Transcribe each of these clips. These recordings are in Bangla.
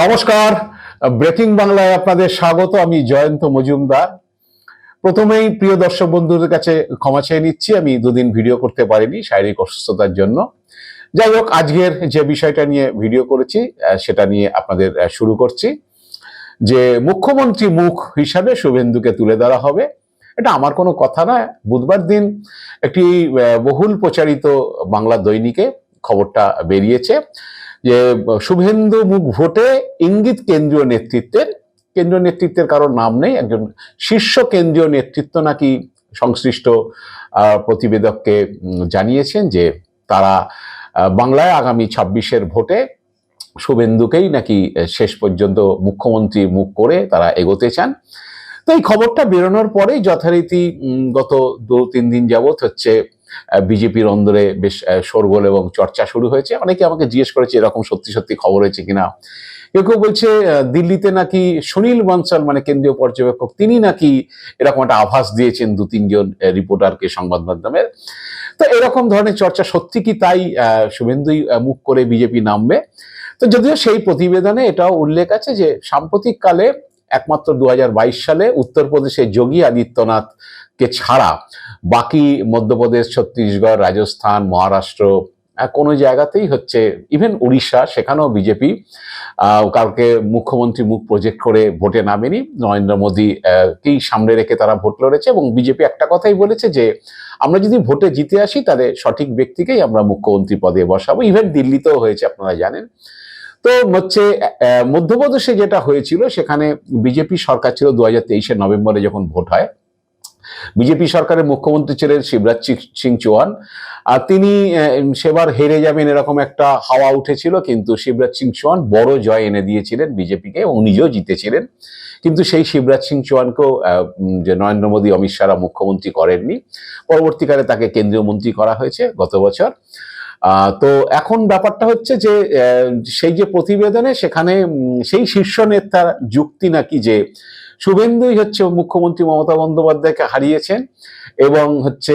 নমস্কার। ব্রেকিং বাংলায় আপনাদের স্বাগত, আমি জয়ন্ত মজুমদার। প্রথমেই প্রিয় দর্শক বন্ধুদের কাছে ক্ষমা চেয়ে নিচ্ছি, আমি দুদিন ভিডিও করতে পারিনি শারীরিক অসুস্থতার জন্য। যাই হোক, আজকের যে বিষয়টা নিয়ে ভিডিও করেছি সেটা নিয়ে আপনাদের শুরু করছি। যে মুখ্যমন্ত্রী মুখ হিসাবে শুভেন্দুকে তুলে ধরা হবে, এটা আমার কোনো কথা নয়। বুধবার দিন একটি বহুল প্রচারিত বাংলা দৈনিকে খবরটা বেরিয়েছে। যে, শুভেন্দু মুখ ভোটে ইঙ্গিত কেন্দ্রীয় নেতৃত্বের কেন্দ্রীয় নেতৃত্বের কারোর নাম নেই, একজন শীর্ষ কেন্দ্রীয় নেতৃত্ব নাকি সংশ্লিষ্ট প্রতিবেদককে জানিয়েছেন যে তারা বাংলায় আগামী ছাব্বিশের ভোটে শুভেন্দুকেই নাকি শেষ পর্যন্ত মুখ্যমন্ত্রী মুখ করে তারা এগোতে চান। তো এই খবরটা বেরোনোর পরেই যথারীতি গত দু তিন দিন যাবৎ হচ্ছে বিজেপির অন্দরে বেশ শোরগোল এবং চর্চা শুরু হয়েছে। অনেকে আমাকে জিজ্ঞেস করেছে, এরকম সত্যি সত্যি খবর হয়েছে কিনা? কেউ কেউ বলছে দিল্লিতে নাকি সুনীল বনসাল মানে কেন্দ্রীয় পর্যবেক্ষক, তিনি নাকি এরকম একটা আভাস দিয়েছেন দু তিনজন রিপোর্টারকে সংবাদ মাধ্যমের। তো এরকম ধরনের চর্চা সত্যি কি তাই? শুভেন্দুই মুখ করে বিজেপি নামবে। তো যদিও সেই প্রতিবেদনে এটাও উল্লেখ আছে যে সাম্প্রতিক কালে একমাত্র দু হাজার বাইশ সালে, উত্তরপ্রদেশে যোগী আদিত্যনাথকে ছাড়া বাকি মধ্যপ্রদেশ ছত্তিশগড় রাজস্থান মহারাষ্ট্র কোনো জায়গাতেই হচ্ছে ইভেন উড়িষ্যা সেখানেও বিজেপি কাউকে মুখ্যমন্ত্রী মুখ প্রজেক্ট করে ভোটে নামেনি। নরেন্দ্র মোদী আহ, কেই সামনে রেখে তারা ভোট লড়েছে এবং বিজেপি একটা কথাই বলেছে যে আমরা যদি ভোটে জিতে আসি তাহলে সঠিক ব্যক্তিকেই আমরা মুখ্যমন্ত্রী পদে বসাবো। ইভেন দিল্লিতেও হয়েছে আপনারা জানেন। তো হচ্ছে মধ্যপ্রদেশে যেটা হয়েছিল সেখানে বিজেপি সরকার ছিল দু হাজার নভেম্বরে যখন ভোট হয় বিজেপি সরকারের মুখ্যমন্ত্রী ছিলেন শিবরাজ সিং চৌহান। আর তিনি সেবার হেরে যাবেন এরকম একটা হাওয়া উঠেছিল, কিন্তু শিবরাজ সিং চৌহান বড় জয় এনে দিয়েছিলেন বিজেপিকে এবং নিজেও জিতেছিলেন। কিন্তু সেই শিবরাজ সিং চৌহানকেও যে নরেন্দ্র মোদী, অমিত শাহরা মুখ্যমন্ত্রী করেননি। পরবর্তীকালে তাকে কেন্দ্রীয় মন্ত্রী করা হয়েছে গত বছর। তো এখন ব্যাপারটা হচ্ছে যে সেই যে প্রতিবেদনে সেখানে সেই শীর্ষ নেতার যুক্তি নাকি যে শুভেন্দুই হচ্ছে মুখ্যমন্ত্রী মমতা বন্দ্যোপাধ্যায়কে হারিয়েছেন এবং হচ্ছে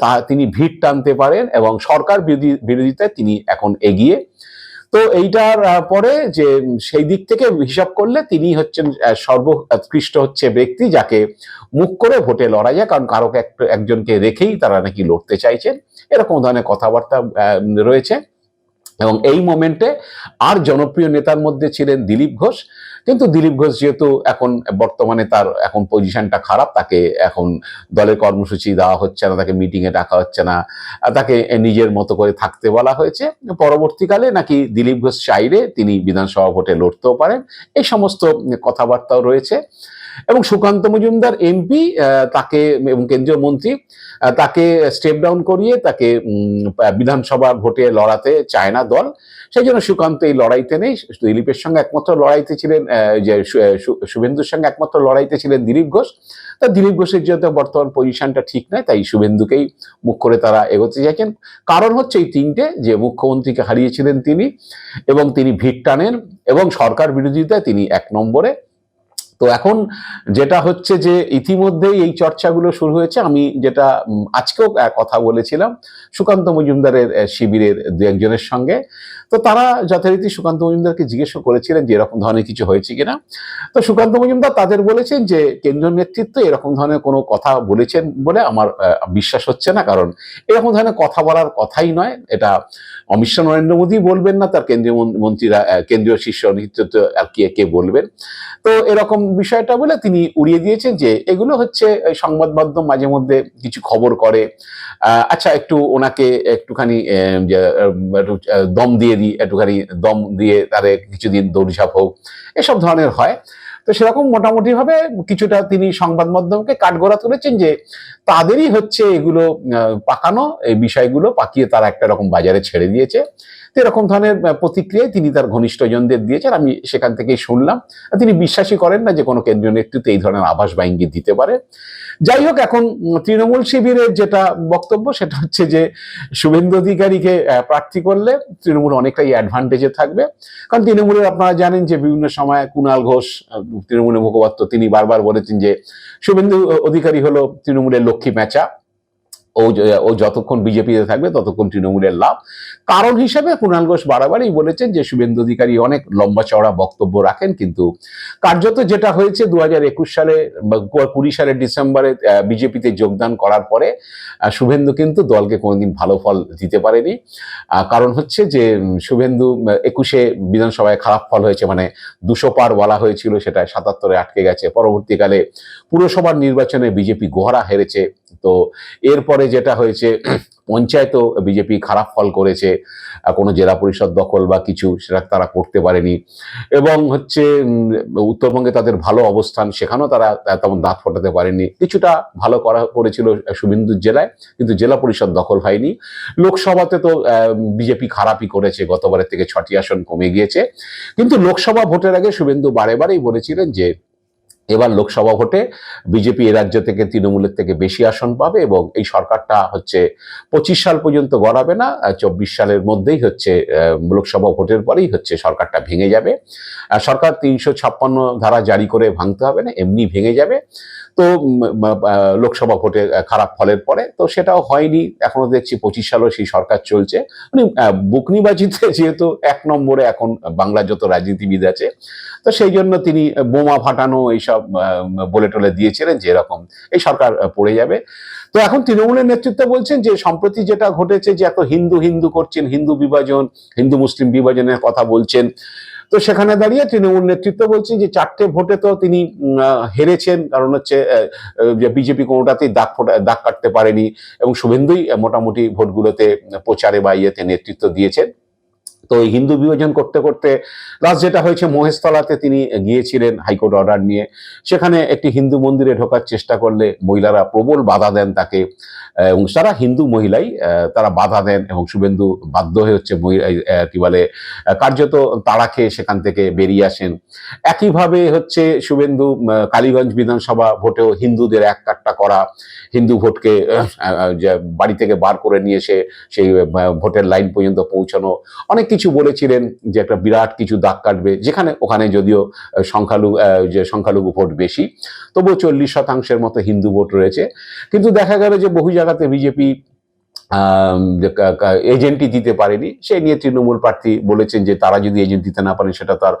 তা, তিনি ভিড় টানতে পারেন এবং সরকার বিরোধী- বিরোধিতায় তিনি এখন এগিয়ে। তো এইটার পরে যে সেই দিক থেকে হিসাব করলে তিনি হচ্ছেন সর্বোৎকৃষ্ট হচ্ছে ব্যক্তি যাকে মুখ করে ভোটে লড়া যায় কারণ কারও এক- একজনকে রেখেই তারা নাকি লড়তে চাইছেন। এরকম ধরনের কথাবার্তা রয়েছে। এবং এই মোমেন্টে আর জনপ্রিয় নেতার মধ্যে ছিলেন দিলীপ ঘোষ। কিন্তু দিলীপ ঘোষ যেহেতু এখন বর্তমানে তার এখন পজিশনটা খারাপ, তাকে এখন দলের কর্মসূচি দেওয়া হচ্ছে না, তাকে মিটিংয়ে ডাকা হচ্ছে না তাকে নিজের মতো করে থাকতে বলা হয়েছে। পরবর্তীকালে নাকি দিলীপ ঘোষ চাইলে তিনি বিধানসভা ভোটে লড়তেও পারেন। এই সমস্ত কথাবার্তাও রয়েছে। এবং সুকান্ত মজুমদার এমপি তাকে এবং কেন্দ্রীয় মন্ত্রী তাকে স্টেপ ডাউন করিয়ে তাকে বিধানসভা ভোটে লড়াতে চায় না দল। সেই জন্য সুকান্ত এই লড়াইতে নেই। দিলীপের সঙ্গে একমাত্র লড়াইতে ছিলেন যে শুভেন্দুর সঙ্গে একমাত্র লড়াইতে ছিলেন দিলীপ ঘোষ। তা দিলীপ ঘোষের যেহেতু বর্তমান পজিশনটা ঠিক নয়, তাই শুভেন্দুকেই মুখ করে তারা এগোতে চাইছেন। কারণ হচ্ছে এই তিনটে, যে মুখ্যমন্ত্রীকে হারিয়েছিলেন তিনি এবং তিনি ভিড় টানেন এবং সরকার বিরোধিতায় তিনি এক নম্বরে। তো এখন যেটা হচ্ছে যে ইতিমধ্যেই এই চর্চাগুলো শুরু হয়েছে, আমি যেটা আজকেও কথা বলেছিলাম সুকান্ত মজুমদারের শিবিরের দু একজনের সঙ্গে। তো তারা যথারীতি সুকান্ত মজুমদারকে জিজ্ঞেস করেছিলেন যে এরকম ধরনের কিছু হয়েছে কিনা। তো সুকান্ত মজুমদার তাদের বলেছেন যে কেন্দ্রীয় নেতৃত্ব এরকম ধরনের কোনো কথা বলেছেন বলে আমার বিশ্বাস হচ্ছে না। কারণ এরকম ধরনের কথা বলার কথাই নয়। এটা অমিত শাহ, নরেন্দ্র মোদী বলবেন না, তার কেন্দ্রীয় মন্ত্রীরা কেন্দ্রীয় শীর্ষ নেতৃত্ব আর কে কে বলবেন। তো এরকম বিষয়টা বলে তিনি উড়িয়ে দিয়েছেন যে এগুলো হচ্ছে সংবাদ মাধ্যম মাঝে মধ্যে কিছু খবর করে। আচ্ছা একটু ওনাকে একটুখানি দম দিয়ে দিই একটুখানি দম দিয়ে তারে কিছুদিন দৌড়ঝাঁপ হোক, এসব ধরনের হয়। তো সেরকম মোটামুটি ভাবে কিছুটা তিনি সংবাদ মাধ্যমকে কাঠগড়া তুলেছেন যে তাদেরই হচ্ছে এগুলো পাকানো, এই বিষয়গুলো পাকিয়ে তারা একটা রকম বাজারে ছেড়ে দিয়েছে। তো এরকম ধরনের প্রতিক্রিয়ায় তিনি তার ঘনিষ্ঠজনদের দিয়েছেন। আমি সেখান থেকেই শুনলাম। তিনি বিশ্বাসই করেন না যে কোনো কেন্দ্রীয় নেতৃত্ব এই ধরনের আভাস বা দিতে পারে। যাই হোক, এখন তৃণমূল শিবিরের যেটা বক্তব্য, সেটা হচ্ছে যে শুভেন্দু অধিকারীকে প্রার্থী করলে তৃণমূল অনেকটাই অ্যাডভান্টেজে থাকবে। কারণ তৃণমূলের আপনারা জানেন যে বিভিন্ন সময় কুণাল ঘোষ তৃণমূলের মুখপাত্র, তিনি বারবার বলেছেন যে শুভেন্দু অধিকারী হলো তৃণমূলের লক্ষ্মী প্যাঁচা ও ও যতক্ষণ বিজেপিতে থাকবে ততক্ষণ তৃণমূলের লাভ। কারণ হিসেবে কুণাল ঘোষ বাড়াবাড়ি বলেছেন যে শুভেন্দু অধিকারী অনেক লম্বা চওড়া বক্তব্য রাখেন, কিন্তু কার্যত যেটা হয়েছে দু হাজার একুশ সালে কুড়ি সালের ডিসেম্বরে বিজেপিতে যোগদান করার পরে শুভেন্দু কিন্তু দলকে কোনোদিন ভালো ফল দিতে পারেনি। কারণ হচ্ছে যে শুভেন্দু একুশে বিধানসভায় খারাপ ফল হয়েছে মানে দুশো পার বলা হয়েছিল, সেটা সাতাত্তরে আটকে গেছে। পরবর্তীকালে পুরসভার নির্বাচনে বিজেপি গোহারা হেরেছে। তো এরপরে যেটা হয়েছে, পঞ্চায়েতও বিজেপি খারাপ ফল করেছে কোনো জেলা পরিষদ দখল বা কিছু সেটা তারা করতে পারেনি। এবং হচ্ছে উত্তরবঙ্গে তাদের ভালো অবস্থান সেখানেও তারা তেমন দাঁত ফোটাতে পারেনি কিছুটা ভালো করা করেছিল শুভেন্দুর জেলায়, কিন্তু জেলা পরিষদ দখল হয়নি। লোকসভাতে তো বিজেপি খারাপই করেছে, গতবারের থেকে ছটি আসন কমে গিয়েছে। কিন্তু লোকসভা ভোটের আগে শুভেন্দু বারে বারেই বলেছিলেন যে এবার লোকসভা ভোটে বিজেপি এ রাজ্য থেকে তৃণমূলের থেকে বেশি আসন পাবে এবং এই সরকারটা হচ্ছে পঁচিশ সাল পর্যন্ত গড়াবে না চব্বিশ সালের মধ্যেই হচ্ছে লোকসভা ভোটের পরেই হচ্ছে সরকারটা ভেঙে যাবে। সরকার তিনশো ছাপ্পান্ন ধারা জারি করে ভাঙতে হবে না, এমনি ভেঙে যাবে। তো লোকসভা ভোটে খারাপ ফলের পরে তো সেটাও হয়নি এখনও দেখছি পঁচিশ সালও সেই সরকার চলছে। মানে বুকনিবাজিতে যেহেতু এক নম্বরে এখন বাংলার যত রাজনীতিবিদ আছে, তো সেই জন্য তিনি বোমা ফাটানো, এইসব আহ, বলে টলে দিয়েছিলেন যে এরকম এই সরকার পড়ে যাবে। তো এখন তৃণমূলের নেতৃত্বে বলছেন যে সম্প্রতি যেটা ঘটেছে যে এত হিন্দু হিন্দু করছেন হিন্দু বিভাজন হিন্দু মুসলিম বিভাজনের কথা বলছেন তো সেখানে দাঁড়িয়ে তৃণমূল নেতৃত্ব বলছেন যে চারটে ভোটে তো তিনি হেরেছেন। কারণ হচ্ছে যে বিজেপি কোনোটাতেই দাগ ফোটা দাগ কাটতে পারেনি এবং শুভেন্দুই মোটামুটি ভোটগুলোতে প্রচারে বা ইয়েতে নেতৃত্ব দিয়েছেন। তো এই হিন্দু বিভাজন করতে করতে লাস্ট যেটা হয়েছে মহেশতলাতে তিনি গিয়েছিলেন হাইকোর্ট অর্ডার নিয়ে। সেখানে একটি হিন্দু মন্দিরে ঢোকার চেষ্টা করলে মহিলারা প্রবল বাধা দেন তাকে এবং তারা হিন্দু মহিলাই তারা বাধা দেন এবং শুভেন্দু বাধ্য হয়ে হচ্ছে কি বলে কার্যত তাড়া খেয়ে সেখান থেকে বেরিয়ে আসেন। একইভাবে হচ্ছে শুভেন্দু কালীগঞ্জ বিধানসভা ভোটেও হিন্দুদের এক কাট্টা করা, হিন্দু ভোটকে বাড়ি থেকে বার করে নিয়ে এসে সেই ভোটের লাইন পর্যন্ত পৌঁছানো, অনেক কিছু বলেছিলেন যে একটা বিরাট কিছু দাগ কাটবে, যেখানে ওখানে যদিও সংখ্যালু সংখ্যালঘু যে সংখ্যালঘু ভোট বেশি, তবুও চল্লিশ শতাংশের মতো হিন্দু ভোট রয়েছে। কিন্তু দেখা গেল যে বহু জায়গাতে বিজেপি এজেন্টই দিতে পারেনি। সেই নিয়ে তৃণমূল প্রার্থী বলেছেন যে তারা যদি এজেন্ট দিতে না পারেন সেটা তার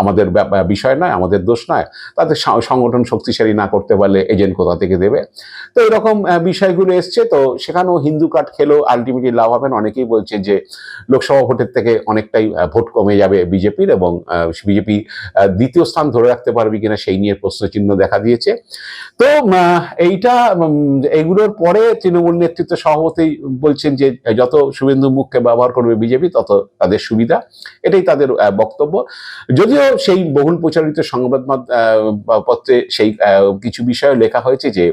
আমাদের বিষয় নয় আমাদের দোষ নয়। তাদের সংগঠন শক্তিশালী না করতে পারলে এজেন্ট কোথা থেকে দেবে? তো এরকম বিষয়গুলো এসছে। তো সেখানেও হিন্দু কার্ড খেলেও আলটিমেটলি লাভ হবেন অনেকেই বলছে যে লোকসভা ভোটের থেকে অনেকটাই ভোট কমে যাবে বিজেপির এবং বিজেপি দ্বিতীয় স্থান ধরে রাখতে পারবে কিনা সেই নিয়ে প্রশ্নচিহ্ন দেখা দিয়েছে। তো এইটা উম, এগুলোর পরে তৃণমূল নেতৃত্ব সভাপতি বলছেন যে, যত শুভেন্দু মুখকে ব্যবহার করবে বিজেপি, তত তাদের সুবিধা। এটাই তাদের বক্তব্য। যদিও সেই বহুল প্রচারিত সংবাদ পত্রে সেই কিছু বিষয়ে লেখা হয়েছে যে,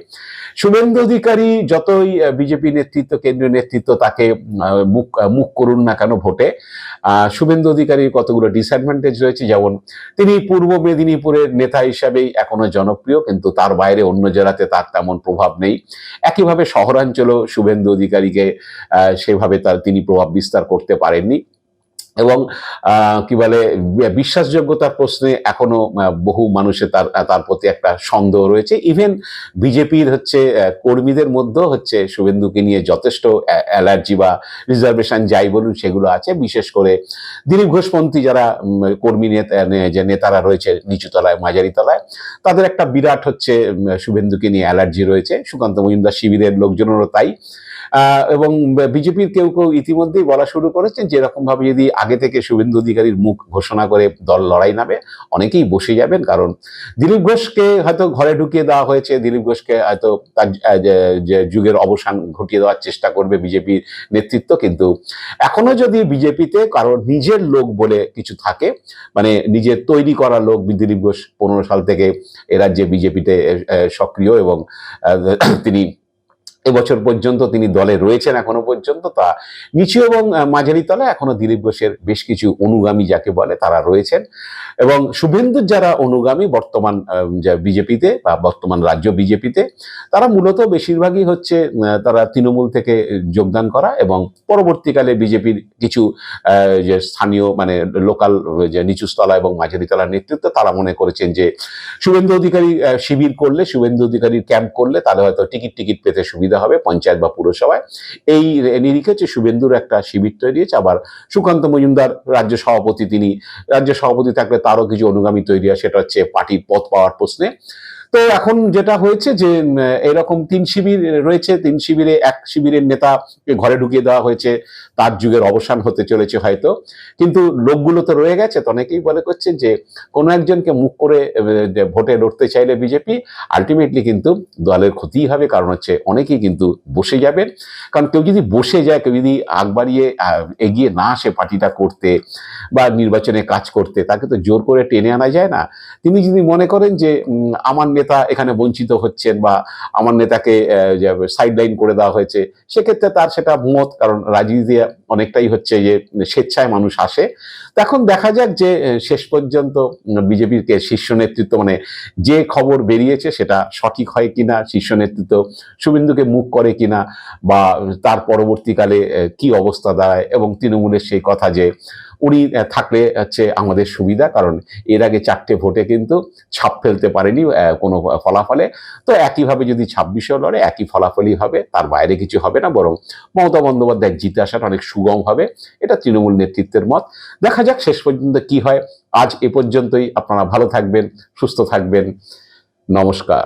শুভেন্দু অধিকারী যতই বিজেপি নেতৃত্ব, কেন্দ্রীয় নেতৃত্ব তাকে মুখ মুখ করুন না কেন ভোটে শুভেন্দু অধিকারীর কতগুলো ডিসঅ্যাডভান্টেজ রয়েছে? যেমন, তিনি পূর্ব মেদিনীপুরের নেতা হিসাবেই এখনও জনপ্রিয়, কিন্তু তার বাইরে অন্য জেলাতে তার তেমন প্রভাব নেই। একইভাবে শহরাঞ্চলেও শুভেন্দু অধিকারীকে সেভাবে তার তিনি প্রভাব বিস্তার করতে পারেননি। এবং কি বলে বিশ্বাসযোগ্যতার প্রশ্নে এখনও বহু মানুষের তার তার প্রতি একটা সন্দেহ রয়েছে। ইভেন বিজেপির হচ্ছে কর্মীদের মধ্যেও হচ্ছে শুভেন্দুকে নিয়ে যথেষ্ট অ্যালার্জি বা রিজার্ভেশন যাই বলুন সেগুলো আছে। বিশেষ করে দিলীপ ঘোষপন্থী যারা কর্মী নেতা যে নেতারা রয়েছে নিচুতলায় মাঝারি তলায় তাদের একটা বিরাট হচ্ছে শুভেন্দুকে নিয়ে অ্যালার্জি রয়েছে। সুকান্ত মজুমদার শিবিরের লোকজনেরও তাই। এবং বিজেপির কেউ কেউ ইতিমধ্যেই বলা শুরু করেছেন যে এরকম ভাবে যদি আগে থেকে শুভেন্দু অধিকারীর মুখ ঘোষণা করে দল লড়াই নামে, অনেকেই বসে যাবেন। কারণ দিলীপ ঘোষকে হয়তো ঘরে ঢুকিয়ে দেওয়া হয়েছে, দিলীপ ঘোষকে হয়তো তার যুগের অবসান ঘটিয়ে দেওয়ার চেষ্টা করবে বিজেপির নেতৃত্ব। কিন্তু এখনও যদি বিজেপিতে কারও নিজের লোক বলে কিছু থাকে মানে নিজের তৈরি করা লোক দিলীপ ঘোষ পনেরো সাল থেকে এ রাজ্যে বিজেপিতে সক্রিয় এবং তিনি এবছর পর্যন্ত তিনি দলে রয়েছেন, এখনও পর্যন্ত তা নিচু এবং মাঝারি তলায় এখনও দিলীপ ঘোষের বেশ কিছু অনুগামী যাকে বলে তারা রয়েছেন। এবং শুভেন্দুর যারা অনুগামী বর্তমান বিজেপিতে বা বর্তমান রাজ্য বিজেপিতে, তারা মূলত বেশিরভাগই হচ্ছে তারা তৃণমূল থেকে যোগদান করা এবং পরবর্তীকালে বিজেপির কিছু যে স্থানীয় মানে লোকাল যে নিচুস্তলা এবং মাঝারি তলার নেতৃত্ব, তারা মনে করেছেন যে শুভেন্দু অধিকারী শিবির করলে, শুভেন্দু অধিকারীর ক্যাম্প করলে তাহলে হয়তো টিকিট টিকিট পেতে সুবিধা সুবিধা হবে, পঞ্চায়েত বা পুরসভায়। এই নিরিখে শুভেন্দুর একটা শিবির তৈরি হয়েছে। আবার সুকান্ত মজুমদার রাজ্য সভাপতি, তিনি, রাজ্য সভাপতি থাকলে তারও কিছু অনুগামী তৈরি হয়, সেটা হচ্ছে পার্টির পথ পাওয়ার প্রশ্নে। তো এখন যেটা হয়েছে যে এরকম তিন শিবির রয়েছে, তিন শিবিরে এক শিবিরের নেতাকে ঘরে ঢুকিয়ে দেওয়া হয়েছে, তার যুগের অবসান হতে চলেছে হয়তো। কিন্তু লোকগুলো তো রয়ে গেছে, তো অনেকেই বলে করছেন যে, কোনো একজনকে মুখ করে ভোটে লড়তে চাইলে বিজেপি, আলটিমেটলি কিন্তু দলের ক্ষতিই হবে। কারণ হচ্ছে অনেকেই কিন্তু বসে যাবেন। কারণ কেউ যদি বসে যায়, কেউ যদি আগ বাড়িয়ে এগিয়ে না আসে পার্টিটা করতে বা নির্বাচনে কাজ করতে, তাকে তো জোর করে টেনে আনা যায় না। তিনি যদি মনে করেন যে আমার নেতা এখানে বঞ্চিত হচ্ছেন বা আমার নেতাকে সাইডলাইন করে দেওয়া হয়েছে, সেক্ষেত্রে তার সেটা মত, কারণ রাজনীতি অনেকটাই হচ্ছে যে স্বেচ্ছায় মানুষ আসে। এখন দেখা যাক যে শেষ পর্যন্ত বিজেপির শীর্ষ নেতৃত্ব মানে যে খবর বেরিয়েছে সেটা সঠিক হয় কিনা, শীর্ষ নেতৃত্ব শুভেন্দুকে মুখ করে কিনা, বা তার পরবর্তীকালে কি অবস্থা দাঁড়ায়, এবং তৃণমূলের সেই কথা যে উনি থাকলে হচ্ছে আমাদের সুবিধা, কারণ এর আগে চারটে ভোটে কিন্তু ছাপ ফেলতে পারেনি কোনো ফলাফলে। তো একইভাবে যদি ছাব্বিশেও লড়ে, একই ফলাফলই হবে, তার বাইরে কিছু হবে না, বরং মমতা বন্দ্যোপাধ্যায় জিতে আসাটা অনেক সুগম হবে। এটা তৃণমূল নেতৃত্বের মত। দেখা যাক শেষ পর্যন্ত কি হয়। আজ এ পর্যন্তই। আপনারা ভালো থাকবেন, সুস্থ থাকবেন। নমস্কার।